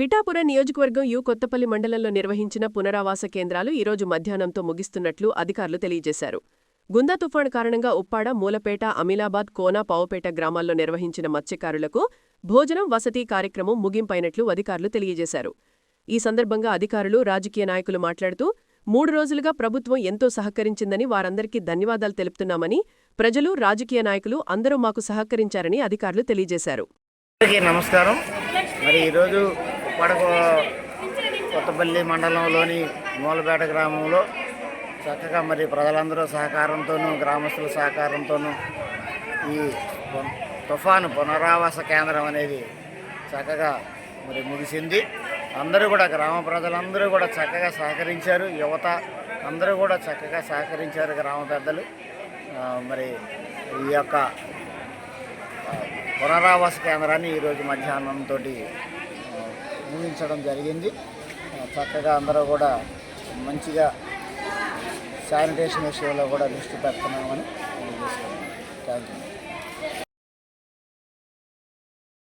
పిఠాపురం నియోజకవర్గం యు కొత్తపల్లి మండలంలో నిర్వహించిన పునరావాస కేంద్రాలు ఈరోజు మధ్యాహ్నంతో ముగిస్తున్నట్లు అధికారులు తెలియజేశారు. గుందా తుఫాను కారణంగా ఉప్పాడ మూలపేట అమీలాబాద్ కోన పావుపేట గ్రామాల్లో నిర్వహించిన మత్స్యకారులకు భోజనం వసతి కార్యక్రమం ముగింపైనట్లు అధికారులు తెలియజేశారు. ఈ సందర్భంగా అధికారులు రాజకీయ నాయకులు మాట్లాడుతూ మూడు రోజులుగా ప్రభుత్వం ఎంతో సహకరించిందని వారందరికీ ధన్యవాదాలు తెలుపుతున్నామని ప్రజలు రాజకీయ నాయకులు అందరూ మాకు సహకరించారని అధికారులు తెలియజేశారు. నమస్కారం. మరి ఈరోజు పడక కొత్తపల్లి మండలంలోని మూలపేట గ్రామంలో చక్కగా మరి ప్రజలందరూ సహకారంతోనూ గ్రామస్తుల సహకారంతోనూ ఈ పు- తుఫాను పునరావాస కేంద్రం అనేది చక్కగా మరి ముగిసింది. అందరూ కూడా గ్రామ ప్రజలందరూ కూడా చక్కగా సహకరించారు. యువత అందరూ కూడా చక్కగా సహకరించారు గ్రామ పెద్దలు. మరి ఈ యొక్క పునరావాస కేంద్రాన్ని ఈరోజు మధ్యాహ్నంతో ముగించడం జరిగింది. చక్కగా అందరూ కూడా మంచిగా శానిటేషన్ విషయంలో కూడా దృష్టి పెడుతున్నామని తెలియజేస్తున్నాను. Thank you